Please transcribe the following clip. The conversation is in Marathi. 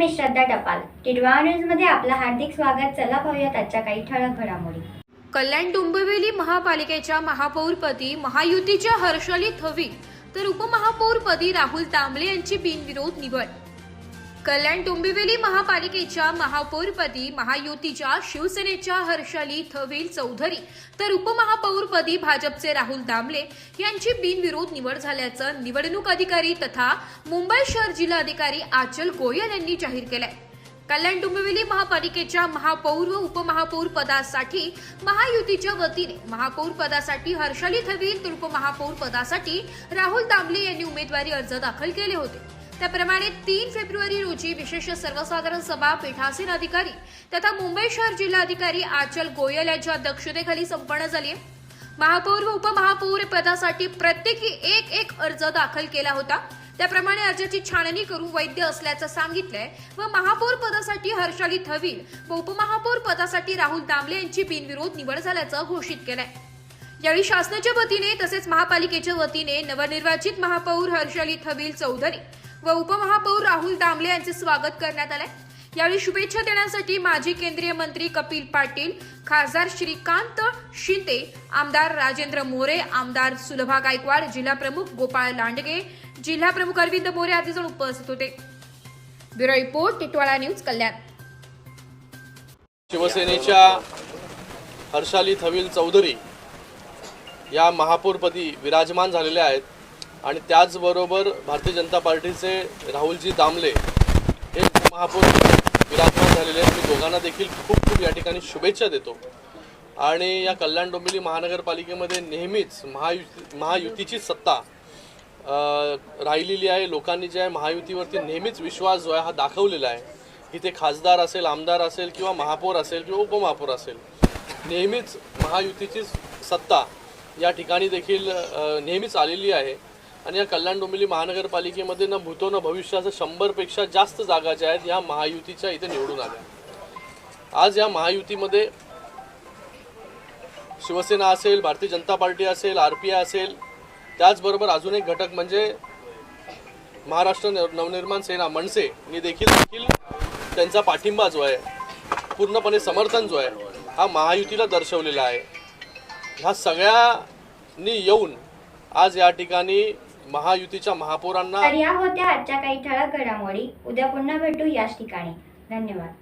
मी श्रद्धा टपाल. टिडवा न्यूजमध्ये आपलं हार्दिक स्वागत. चला पाहूयात आजच्या काही ठळक घडामोडी. कल्याण डोंबिवली महापालिकेच्या महापौरपदी महायुतीच्या हर्षली थवी तर उपमहापौरपदी राहुल तांबले यांची बिनविरोध निवड. कल्याण डोंबिवली महापालिकेच्या महापौरपदी महायुतीच्या शिवसेनेच्या हर्षाली थवील चौधरी तर उपमहापौरपदी भाजपचे राहुल दामले यांची बिनविरोध निवड झाल्याचं निवडणूक अधिकारी तथा मुंबई शहर जिल्हाधिकारी आचल गोयल यांनी जाहीर केलंय. कल्याण डोंबिवली महापालिकेच्या महापौर व उपमहापौर पदासाठी महायुतीच्या वतीने महापौर पदासाठी हर्षाली थवील तर उपमहापौर पदासाठी राहुल दामले यांनी उमेदवारी अर्ज दाखल केले होते. त्याप्रमाणे तीन फेब्रुवारी रोजी विशेष सर्वसाधारण सभा पीठासीन अधिकारी तथा मुंबई शहर जिल्हाधिकारी आचल गोयल यांच्या अध्यक्षतेखाली संपन्न झाली. आहे महापौर व उपमहापौर पदासाठी प्रत्येकी एक एक अर्ज दाखल केला होता. त्याप्रमाणे अर्जाची छाननी करून वैद्य असल्याचं सांगितलंय व महापौर पदासाठी हर्षाली थवील व उपमहापौर पदासाठी राहुल दामले यांची बिनविरोध निवड झाल्याचं घोषित केलंय. यावेळी शासनाच्या वतीने तसेच महापालिकेच्या वतीने नवनिर्वाचित महापौर हर्षाली थवील चौधरी व उपमहापौर राहुल दामले यांचे स्वागत करण्यात आले यावेळी शुभेच्छा देण्यासाठी माजी केंद्रीय मंत्री कपिल पाटील खासदार श्रीकांत शिंदे आमदार राजेंद्र मोरे आमदार सुलभा गायकवाड जिल्हा प्रमुख गोपाळ लांडगे जिल्हा प्रमुख अरविंद मोरे आदी जण उपस्थित होते. Bureau report Titwala news Kalyan. शिवसेनेच्या हर्षाली थविल चौधरी या महापौरपदी विराजमान झालेल्या आहेत. आणि त्याचबरोबर भारतीय जनता पार्टीचे राहुलजी दामले हे महापौर विराजमान झालेले आहेत. मी दोघांना देखील खूप खूप या ठिकाणी शुभेच्छा देतो. आणि या कल्याण डोंबिवली महानगरपालिकेमध्ये नेहमीच महायुती महायुतीची सत्ता राहिलेली आहे. लोकांनी जे आहे महायुतीवरती नेहमीच विश्वास जो आहे हा दाखवलेला आहे. इथे खासदार असेल आमदार असेल किंवा महापौर असेल किंवा उपमहापौर असेल नेहमीच महायुतीची सत्ता या ठिकाणी देखील नेहमीच आलेली आहे. आणि या कल्याण डोंबिवली महानगरपालिकेमध्ये न भूतो न भविष्याचं शंभरपेक्षा जास्त जागा ज्या आहेत या महायुतीच्या इथे निवडून आल्या. आज या महायुतीमध्ये शिवसेना असेल भारतीय जनता पार्टी असेल आर पी आय असेल त्याचबरोबर अजून एक घटक म्हणजे महाराष्ट्र नवनिर्माण सेना मनसे यांनी देखील देखील त्यांचा पाठिंबा जो आहे पूर्णपणे समर्थन जो आहे हा महायुतीला दर्शवलेला आहे. ह्या सगळ्यांनी येऊन आज या ठिकाणी महायुतीच्या महापौरांना तर या होत्या आजच्या काही ठळक घडामोडी. उद्या पुन्हा भेटू याच ठिकाणी. धन्यवाद.